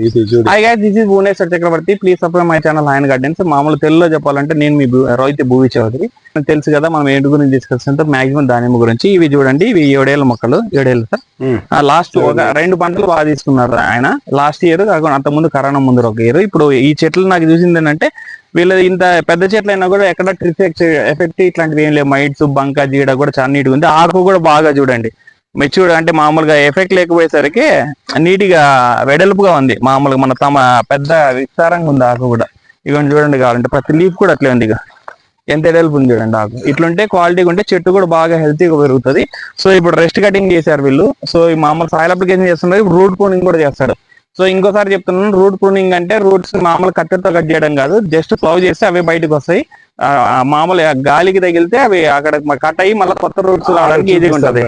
This is Bhuvaneshwar Chakravarthy please subscribe my channel ఆయన gardens మామూలు తెలుగులో చెప్పాలంటే నేను మీ రోహిత్ భూవి చౌదరి. తెలుసు కదా మనం ఏంటి గురించి డిస్కస్ చేస్తే? మాక్సిమం దానిమ్మ గురించి. ఇవి చూడండి ఇవి ఏడేళ్ళ మొక్కలు ఏడేళ్ళు సార్. లాస్ట్ ఒక రెండు పంటలు బాగా తీసుకున్నారు ఆయన. లాస్ట్ ఇయర్ కాకుండా అంత ముందు కరోనా ముందు ఒక ఇయర్ ఇప్పుడు ఈ చెట్లు నాకు చూసింది ఏంటంటే వీళ్ళ ఇంత పెద్ద చెట్లు అయినా కూడా ఎక్కడ ట్రిఫెక్ట్ ఎఫెక్ట్ ఇట్లాంటివి ఏం లేవు. మైట్స్ బంక జీడ కూడా చాలా నీట్గా ఉంది. ఆకు కూడా బాగా చూడండి. మెచ్యూర్ అంటే మామూలుగా ఎఫెక్ట్ లేకపోయేసరికి నీట్గా వెడల్పుగా ఉంది. మామూలుగా మన తమ పెద్ద విస్తారంగా ఉంది ఆకు కూడా. ఇవన్నీ చూడండి కావాలంటే ప్రతి లీఫ్ కూడా అట్లే ఉంది ఇక. ఎంత ఎడల్పు ఉంది చూడండి ఆకు. ఇట్లుంటే క్వాలిటీగా ఉంటే చెట్టు కూడా బాగా హెల్తీగా పెరుగుతుంది. సో ఇప్పుడు రెస్ట్ కటింగ్ చేశారు వీళ్ళు. సో ఈ మామూలు సాయిల్ అప్లికేషన్ చేస్తున్నారు. ఇప్పుడు రూట్ ప్రూనింగ్ కూడా చేస్తాడు సో ఇంకోసారి చెప్తున్నాను రూట్ ప్రూనింగ్ అంటే రూట్స్ మామూలు కట్టెతో కట్ చేయడం కాదు జస్ట్ ప్లవ్ చేస్తే అవే బయటకు వస్తాయి. మామూలు గాలికి తగిలితే అవి అక్కడ కట్ అయ్యి మళ్ళీ కొత్త రూట్స్ రావడానికి ఈజీగా ఉంటది.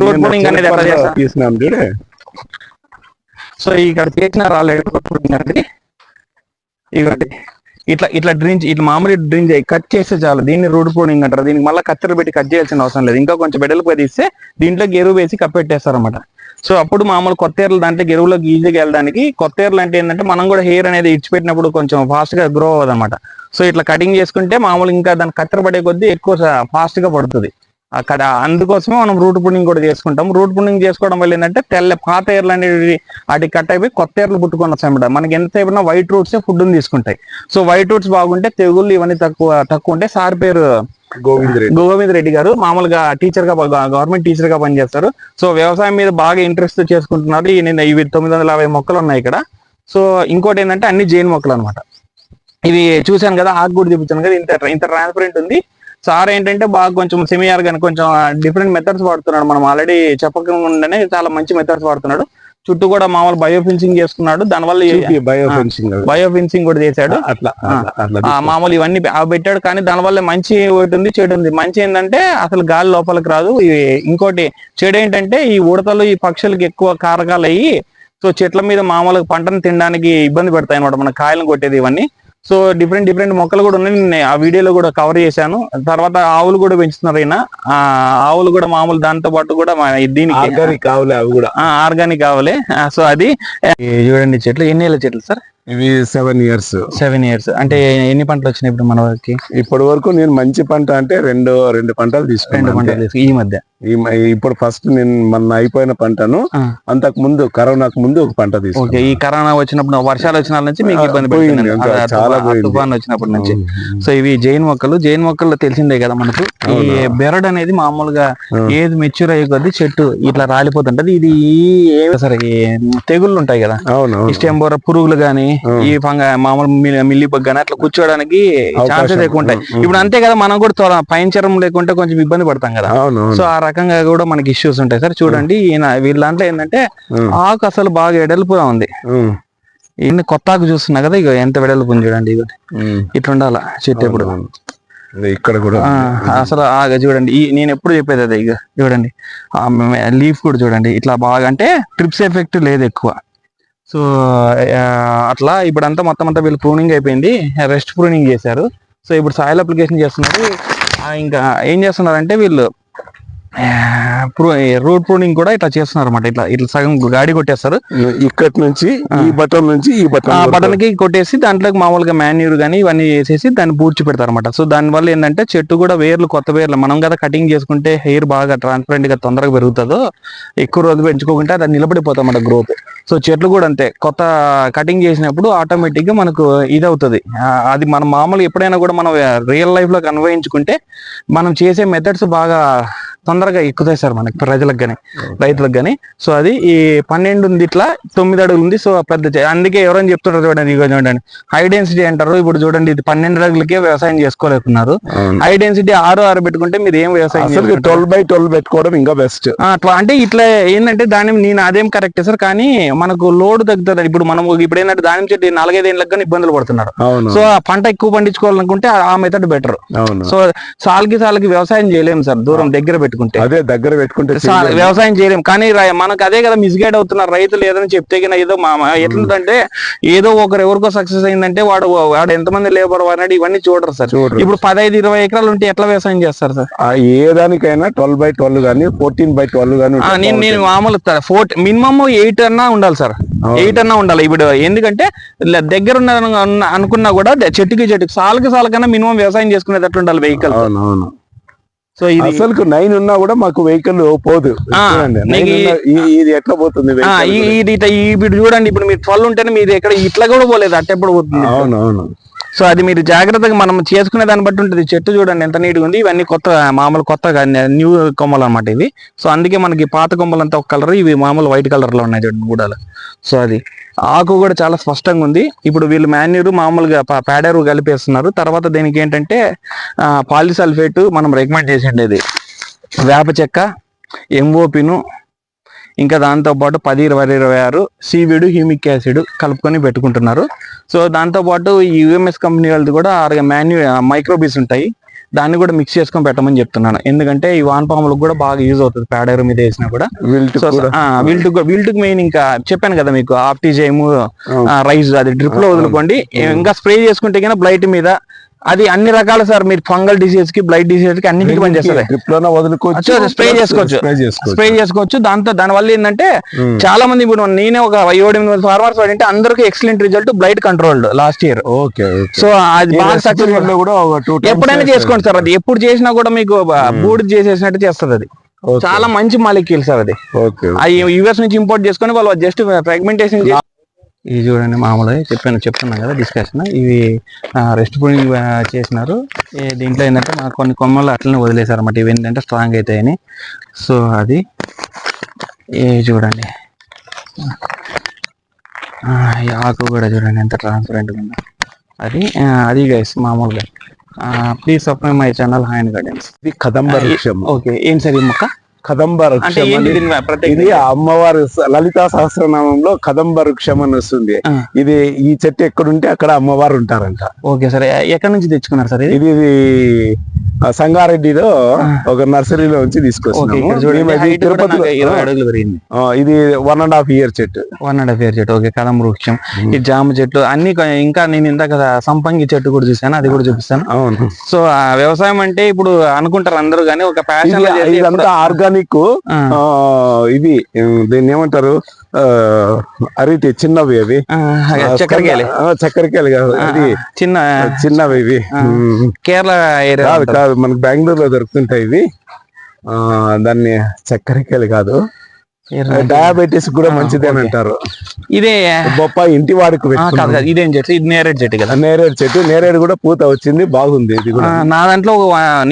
రూట్ ప్రూనింగ్ అనేది ఎట్లా సూపర్గా చేస్తా తీసినాం చూడే. సో ఇక్కడ చేసిన ఆల్రెడీ రూట్ ప్రూనింగ్ అనేది. ఇవ్వండి ఇట్లా ఇట్లా డ్రింజ్ ఇట్లా మామూలు డ్రింజ్ కట్ చేస్తే చాలు. దీన్ని రూట్ ప్రూనింగ్ అంటారు. దీనికి మళ్ళీ కత్తెర పెట్టి కట్ చేయాల్సిన అవసరం లేదు. ఇంకా కొంచెం బెడలుగా తీస్తే దీంట్లోకి ఎరువు వేసి కప్పెట్టేస్తారు అనమాట సో అప్పుడు మామూలు కొత్త ఏర్లు దాంట్లో ఎరువులోకి ఈజీగా వెళ్ళడానికి కొత్త ఏర్లు అంటే ఏంటంటే మనం కూడా హెయిర్ అనేది ఇచ్చిపెట్టినప్పుడు కొంచెం ఫాస్ట్గా గ్రో అవ్వదు అనమాట సో ఇట్లా కటింగ్ చేసుకుంటే మామూలు ఇంకా దాని కత్తెర పడే కొద్దీ ఎక్కువ ఫాస్ట్గా పడుతుంది. అక్కడ అందుకోసమే మనం రూట్ పుణింగ్ కూడా చేసుకుంటాం. రూట్ పుణింగ్ చేసుకోవడం వల్ల ఏంటంటే తెల్ల పాత ఎర్లు అనేవి వాటికి కట్ అయిపోయి కొత్త ఎర్లు పుట్టుకొని వస్తాయి అన్నమాట. మనకి ఎంతసేపు వైట్ రూట్స్ ఫుడ్ తీసుకుంటాయి. సో వైట్ రూట్స్ బాగుంటే తెగుళ్ళు ఇవన్నీ తక్కువ తక్కువ ఉంటే సార్ పేరు గోవింద్ రెడ్డి. గోవింద్ రెడ్డి గారు మామూలుగా టీచర్గా గవర్నమెంట్ టీచర్గా పనిచేస్తారు. సో వ్యవసాయం మీద బాగా ఇంట్రెస్ట్ చేసుకుంటున్నారు. ఈ నిన్న ఇవి తొమ్మిది వందల యాభై మొక్కలు ఉన్నాయి ఇక్కడ. సో ఇంకోటి ఏంటంటే అన్ని జైన్ మొక్కలు అన్నమాట. ఇవి చూశాను కదా ఆకు కూడా చూపించాను కదా ఇంత ఇంత ట్రాన్స్పరెంట్ ఉంది. సార్ ఏంటంటే బాగా కొంచెం సెమియార్ గాని కొంచెం డిఫరెంట్ మెథడ్స్ వాడుతున్నాడు. మనం ఆల్రెడీ చెప్పకుండానే చాలా మంచి మెథడ్స్ వాడుతున్నాడు. చుట్టూ కూడా మామూలు బయో ఫిన్సింగ్ చేసుకున్నాడు. దానివల్ల బయో ఫెన్సింగ్ బయో ఫిన్సింగ్ కూడా చేశాడు. అట్లా మామూలు ఇవన్నీ అవి పెట్టాడు. కానీ దానివల్ల మంచి ఒకటి ఉంది చెడు ఉంది. మంచి ఏంటంటే అసలు గాలి లోపలికి రాదు. ఇంకోటి చెడు ఏంటంటే ఈ ఉడతలు ఈ పక్షులకి ఎక్కువ కారకాలు అయ్యి సో చెట్ల మీద మామూలుగా పంటను తినడానికి ఇబ్బంది పెడతాయి అనమాట మన కాయలను కొట్టేది ఇవన్నీ. సో డిఫరెంట్ డిఫరెంట్ మొక్కలు కూడా ఉన్నాయి. నేను ఆ వీడియోలో కూడా కవర్ చేశాను. తర్వాత ఆవులు కూడా పెంచుతున్నారు ఈయన. ఆ ఆవులు కూడా మామూలు దాంతో పాటు కూడా దీనికి ఆర్గానిక్ కావాలి అవి కూడా. ఆర్గానిక్ కావాలి సో అది చూడండి చెట్లు ఎన్ని చెట్లు సార్? ఇవి సెవెన్ ఇయర్స్ సెవెన్ ఇయర్స్ అంటే ఎన్ని పంటలు వచ్చినాయి ఇప్పుడు మన వారికి ఇప్పటి వరకు నేను మంచి పంట అంటే రెండు రెండు పంటలు రెండు తీసుకున్నాను పంటలు ఈ మధ్య ఇప్పుడు ఫస్ట్ నేను మన అయిపోయిన పంటను. అంతకు ముందు కరోనాకు ముందు ఒక పంట తీసుకున్నాను ఈ కరోనా వచ్చినప్పుడు వర్షాలు వచ్చిన నుంచి మీకు ఇబ్బంది పోయింది. చాలా. తుఫాన్ వచ్చినప్పటి నుంచి సో ఇవి జైన్ మొక్కలు జైన్ మొక్కలు తెలిసిందే కదా మనకు ఈ. బెరడ్ అనేది మామూలుగా. ఏది మెచ్యూర్ అయ్యే కొద్దీ చెట్టు ఇట్లా రాలిపోతుంటది ఇది సరే తెగుళ్ళు ఉంటాయి కదా అవును స్టెంబోర పురుగులు గాని ఆ. ఈ ఫంగ మామూలు మిల్లి- మిల్లిబగ్ గాని అట్లా కూర్చోవడానికి అవకాశం. ఛాన్సెస్ ఎక్కువ ఉంటాయి. ఇప్పుడు అంతే కదా మనం కూడా పైంచరం లేకుంటే కొంచెం ఇబ్బంది పడతాం కదా. సో ఆ రకంగా కూడా మనకి ఇష్యూస్ ఉంటాయి. సార్ చూడండి ఈయన వీళ్ళ దాంట్లో ఏంటంటే. ఆకు అసలు బాగా ఎడల్పుగా ఉంది. ఈయన కొత్త ఆకు చూస్తున్నా కదా ఇక ఎంత వెడల్పు ఉంది చూడండి ఇక ఉమ్. ఇట్లా ఉండాల చెట్టు ఎప్పుడు? ఇక్కడ కూడా అసలు ఆగ చూడండి ఈ నేను ఎప్పుడు చెప్పేది అదే ఇక చూడండి లీఫ్ కూడా చూడండి. ఇట్లా బాగా అంటే ట్రిప్స్ ఎఫెక్ట్ లేదు ఎక్కువ. సో అట్లా ఇప్పుడు అంతా మొత్తం అంతా వీళ్ళు ప్రూనింగ్ అయిపోయింది. రెస్ట్ ప్రూనింగ్ చేశారు. సో ఇప్పుడు సాయిల్ అప్లికేషన్ చేస్తున్నారు. ఇంకా ఏం చేస్తున్నారంటే వీళ్ళు రూట్ ప్రూనింగ్ కూడా ఇట్లా చేస్తున్నారు అనమాట ఇట్లా ఇట్లా సగం గాడి కొట్టేస్తారు. ఇక్కడి నుంచి ఈ బటన్ నుంచి ఈ ఆ బటన్ బటన్కి కొట్టేసి దాంట్లోకి మామూలుగా మాన్యూర్ గానీ ఇవన్నీ వేసేసి దాన్ని పూడ్చి పెడతారు అనమాట సో దాని వల్ల ఏంటంటే చెట్టు కూడా వేర్లు కొత్త వేర్లు. మనం కదా కటింగ్ చేసుకుంటే హెయిర్ బాగా ట్రాన్స్పరెంట్గా తొందరగా పెరుగుతుందో ఎక్కువ రోజులు పెంచుకోకుంటే అది నిలబడిపోతాం అన్నమాట గ్రోత్. సో చెట్లు కూడా అంతే. కొత్త కటింగ్ చేసినప్పుడు ఆటోమేటిక్గా మనకు ఇది అవుతుంది అది మనం మామూలు ఎప్పుడైనా కూడా మనం రియల్ లైఫ్లో అన్వయించుకుంటే మనం చేసే మెథడ్స్ బాగా తొందరగా ఎక్కుతాయి సార్ మనకి ప్రజలకు కానీ రైతులకు కానీ సో అది ఈ పన్నెండు ఉంది ఇట్లా తొమ్మిది అడుగులు ఉంది. సో పెద్ద అందుకే ఎవరైనా చెప్తుంటారు చూడండి ఇగో చూడండి. హై డెన్సిటీ అంటారు. ఇప్పుడు చూడండి ఇది పన్నెండు అడుగులకే వ్యవసాయం చేసుకోలేకున్నారు. హై డెన్సిటీ ఆరు ఆరు పెట్టుకుంటే మీరు ఏం వ్యవసాయం? ట్వెల్వ్ బై ట్వెల్వ్ పెట్టుకోవడం ఇంకా బెస్ట్. అట్లా అంటే ఇట్లా ఏంటంటే దాని నేను అదేం కరెక్ట్ సార్ కానీ మనకు లోడ్ తగ్గుతుంది. ఇప్పుడు మనం ఇప్పుడు ఏంటంటే దాని చెట్టు నాలుగైదు ఏళ్ళకి కానీ ఇబ్బందులు పడుతున్నారు. సో ఆ పంట ఎక్కువ పండించుకోవాలనుకుంటే ఆ- మెథడ్ బెటర్ సో సాల్కి సాల్కి వ్యవసాయం చేయలేము సార్ దూరం దగ్గర పెట్టుకుంటే. అదే దగ్గర పెట్టుకుంటే చేయలేము. వ్యవసాయం చేయలేం కానీ మనకు అదే కదా మిస్గైడ్ అవుతున్నారు రైతులు ఏదైనా చెప్తే ఏదో మా ఎట్లుందంటే ఏదో ఒకరు ఎవరికో సక్సెస్ అయిందంటే వాడు వాడు ఎంతమంది లేబర్ అనేది ఇవన్నీ చూడరు సార్. ఇప్పుడు పదహైదు ఇరవై ఎకరాలు ఉంటే ఎట్లా వ్యవసాయం చేస్తారు సార్? ఏ దానికైనా ట్వెల్వ్ బై ట్వెల్వ్ గానీ ఫోర్టీన్ బై ట్వెల్వ్ ఉంటే నేను నేను మామూలు ఫోర్ట్ మినిమం ఎయిట్ అన్నా ఉండాలి సార్. ఎయిట్ అన్నా ఉండాలి. ఇప్పుడు ఎందుకంటే దగ్గర ఉన్న అనుకున్నా కూడా చెట్టుకి చెట్టుకి సాలకి సాలకన్నా మినిమం వ్యవసాయం చేసుకునేటట్టు ఉండాలి వెహికల్. అవును అవును. సో ఇది అసలు నైన్ ఉన్నా కూడా మాకు వెహికల్ పోదు. ఇది ఎట్లా పోతుంది? ఇది ఇప్పుడు చూడండి ఇప్పుడు మీరు ట్వెల్వ్ ఉంటేనే మీరు ఎక్కడ ఇట్లా కూడా పోలేదు అట్ట ఎప్పుడు పోతుంది? అవును అవును సో అది మీరు జాగ్రత్తగా మనం చేసుకునే దాన్ని బట్టి ఉంటుంది. చెట్టు చూడండి ఎంత నీట్గా ఉంది. ఇవన్నీ కొత్త మామూలు కొత్తగా న్యూ కొమ్మలు అన్నమాట ఇవి. సో అందుకే మనకి పాత కొమ్మలు అంతా ఒక కలర్ ఇవి మామూలు వైట్ కలర్లో ఉన్నాయి చూడండి గూడాలు. సో అది. ఆకు కూడా చాలా స్పష్టంగా ఉంది. ఇప్పుడు వీళ్ళు మాన్యూరు మామూలుగా పేడరు కలిపేస్తున్నారు. తర్వాత దీనికి ఏంటంటే పాలిసల్ఫేట్ మనం రికమెండ్ చేసిండేది. వేప చెక్క ఎంఓపిను ఇంకా దాంతోపాటు పది ఇరవై ఇరవై ఆరు సీవీడు హ్యూమిక్ యాసిడ్ కలుపుకొని పెట్టుకుంటున్నారు. సో దాంతోపాటు ఈ యుఎంఎస్ కంపెనీ వాళ్ళది కూడా మాన్యూ మైక్రోబీస్ ఉంటాయి. దాన్ని కూడా మిక్స్ చేసుకొని పెట్టమని చెప్తున్నాను. ఎందుకంటే ఈ వానపాములకు కూడా బాగా యూజ్ అవుతుంది. పేడేరు మీద వేసినా కూడా. విల్ట్ వీల్టుకు మెయిన్ ఇంకా చెప్పాను కదా మీకు ఆప్టిజైమ్ రైస్ అది డ్రిప్లో వదులుకోండి. ఇంకా స్ప్రే చేసుకుంటే కన్నా బ్లైట్ మీద అది అన్ని రకాల సార్ మీరు ఫంగల్ డిసీజ్కి బ్లైట్ డిసీజ్కి అన్నిటికీ పనిచేస్తుంది. వదులుకోవచ్చు చేసుకోవచ్చు. స్ప్రే చేసుకోవచ్చు. స్ప్రే చేసుకోవచ్చు. దాంతో దాని వల్ల ఏంటంటే. చాలా మంది ఇప్పుడు నేనే ఒక ఏడు ఎనిమిది ఫార్మర్స్ వాడింటే అందరికి excellent result blight controlled last year okay so అది బాగా సక్సెస్ఫుల్ కూడా ఎప్పుడైనా చేసుకోండి సార్ అది ఎప్పుడు చేసినా కూడా మీకు బూడి చేసేసినట్టు చేస్తుంది అది. చాలా మంచి మాలిక్యూల్ సార్ అది. అది యుఎస్ నుంచి ఇంపోర్ట్ చేసుకొని వాళ్ళు జస్ట్ ఫ్రాగ్మెంటేషన్ ఇది చూడండి మామూలుగా చెప్పాను చెప్తున్నాను కదా డిస్కషన్ ఇవి రెస్ట్ పుడింగ్ చేసినారు. దీంట్లో ఏంటంటే మా కొన్ని కొమ్మలు అట్లనే వదిలేశారు అన్నమాట ఇవి ఏంటంటే స్ట్రాంగ్ అవుతాయని సో అది ఏ చూడండి. ఈ ఆకు కూడా చూడండి ఎంత ట్రాన్స్పరెంట్ ఉందో. అది అది గైస్ మామూలుగా. Please subscribe my channel hi gardens ఇది కదంబ వృక్షం ఓకే ఏం సార్ ఈ మొక్క? కదంబ వృక్షం ఇది అమ్మవారి లలితా సహస్రనామంలో కదంబ వృక్షం అని వస్తుంది. ఇది ఈ చెట్టు ఎక్కడుంటే అక్కడ అమ్మవారు ఉంటారంట. Okay sir. ఎక్కడి నుంచి తెచ్చుకున్నారు సార్ ఇది సంగారెడ్డిలో ఒక నర్సరీలో నుంచి మేము ఇది వన్ అండ్ హాఫ్ ఇయర్ చెట్టు. వన్ అండ్ హాఫ్ ఇయర్ చెట్టు. ఓకే కదం వృక్షం. ఈ జామ చెట్లు అన్ని ఇంకా నేను ఇందాక సంపంగి చెట్టు కూడా చూసాను అది కూడా చూపిస్తాను. అవును. సో వ్యవసాయం అంటే ఇప్పుడు అనుకుంటారు అందరూ కానీ ఒక ప్యాషన్ ఇది ఇదంతా ఆర్గానిక్ ఇది దీన్ని ఏమంటారు? అరటి చిన్నవి అవి. చక్కెరకేళి కాదు అది చిన్న చిన్నవి ఇవి. కేరళ కాదు కాదు మనకు బెంగళూరులో దొరుకుతుంటాయి ఇవి. ఆ, దాన్ని చక్కెరకేళి కాదు. డయాబెటీస్ కూడా మంచిది అని అంటారు. ఇదే బొప్పాయి ఇంటి వాడికి కాదు ఇదేం చెట్టు? ఇది నేరేడు చెట్టు కదా. నేరేడు చెట్టు నేరేడు కూడా పూత వచ్చింది బాగుంది ఇది కూడా. నా దాంట్లో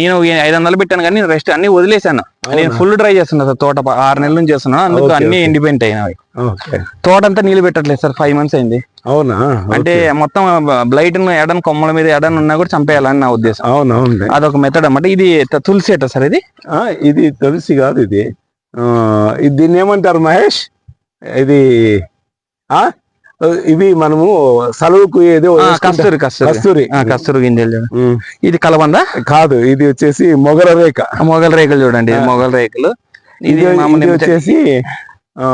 నేను ఐదు వందలు పెట్టాను కానీ రెస్ట్ అన్ని వదిలేశాను. నేను ఫుల్ డ్రై చేస్తున్నా సార్ తోట ఆరు నెలల నుంచి చేస్తున్నాను. అందుకు అన్ని. ఎండిపోయింట్ అయినవి. తోట అంతా నీళ్ళు పెట్టట్లేదు సార్ ఫైవ్ మంత్స్ అయింది. అవునా? అంటే మొత్తం బ్లైట్ ఎడన్ కొమ్మల మీద ఎడన్ ఉన్నా కూడా చంపేయాలని నా ఉద్దేశం. అవును అదొక మెథడ్ అన్నమాట. ఇది తులసి అట సార్ ఇది? ఆ, ఇది తులసి కాదు ఇది. దీన్ని ఏమంటారు మహేష్? ఇది ఆ? ఇవి మనము సలువుకు ఏదో కస్తూరి కస్తూరి. కస్తూరి. గింజలు. ఇది కలబంద? కాదు ఇది వచ్చేసి మొగల రేఖ. మొగల రేకులు చూడండి మొగల రేకులు ఇది. వచ్చేసి ఆ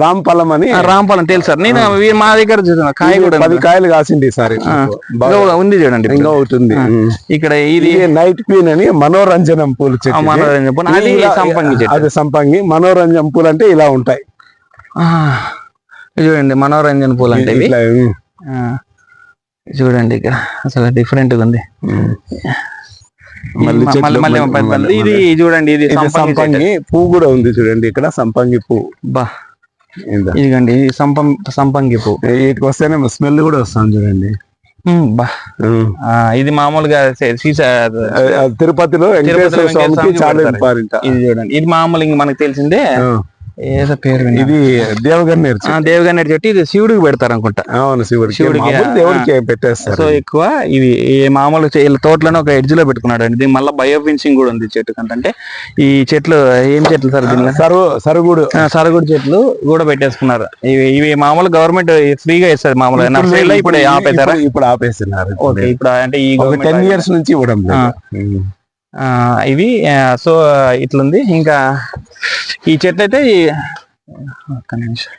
రాంపలం అని రాంపాలం తెలుసు సార్. నేను మా దగ్గర చూసిన కాయ కూడా పది. కాయలు కాసింది ఇంకా ఉంది చూడండి ఇంకా. ఒకటి ఉంది. ఇక్కడ ఇది నైట్ క్వీన్ అని మనోరంజనం పూలు. మనోరంజన పూలు. అది సంపంగి అది సంపంగి. మనోరంజనం పూలు అంటే ఇలా ఉంటాయి. చూడండి మనోరంజన పూలు అంటే చూడండి ఇక్కడ. అసలు డిఫరెంట్ ఉంది. ఇది చూడండి ఇది సంపంగి పువ్వు కూడా ఉంది చూడండి. ఇక్కడ సంపంగి పువ్వు. బా. ఇదిగండి ఇది సంపం సంపంగి పువ్వు. వీటికి వస్తేనే స్మెల్ కూడా వస్తుంది చూడండి. బా. ఇది మామూలుగా తిరుపతిలో ఇది చూడండి ఇది మామూలు ఇంక మనకు తెలిసిందే. ఏదో పేరు. ఇది దేవగన్నేరు ఆ, దేవగన్నేరు చెట్టు. ఇది శివుడికి పెడతారు అనుకుంటా అవును శివుడికి. శివుడికి, మామూలు దేవుడికి పెట్టేస్తారు సో ఎక్కువ ఇవి ఈ మామూలు వీళ్ళ తోటలోనే ఒక ఎడ్జ్లో పెట్టుకున్నాడు అండి దీని మళ్ళీ బయో ఫిన్సింగ్ కూడా ఉంది చెట్టు కంటే ఈ చెట్లు ఏం చెట్లు సార్ దీనిలో? సరు సరుగుడు. సరుగుడు చెట్లు కూడా పెట్టేసుకున్నారు. ఇవి ఇవి మామూలు గవర్నమెంట్ ఫ్రీగా ఇస్తారు మామూలుగా. ఇప్పుడు ఆపేశారా? ఇప్పుడు- ఆపేస్తున్నారు. ఓకే ఇప్పుడు అంటే ఈ టెన్ ఇయర్స్ నుంచి ఇవ్వడం ఇవి సో ఇట్లుంది. ఇంకా ఈ చెట్టు అయితే ఒక్క నిమిషం.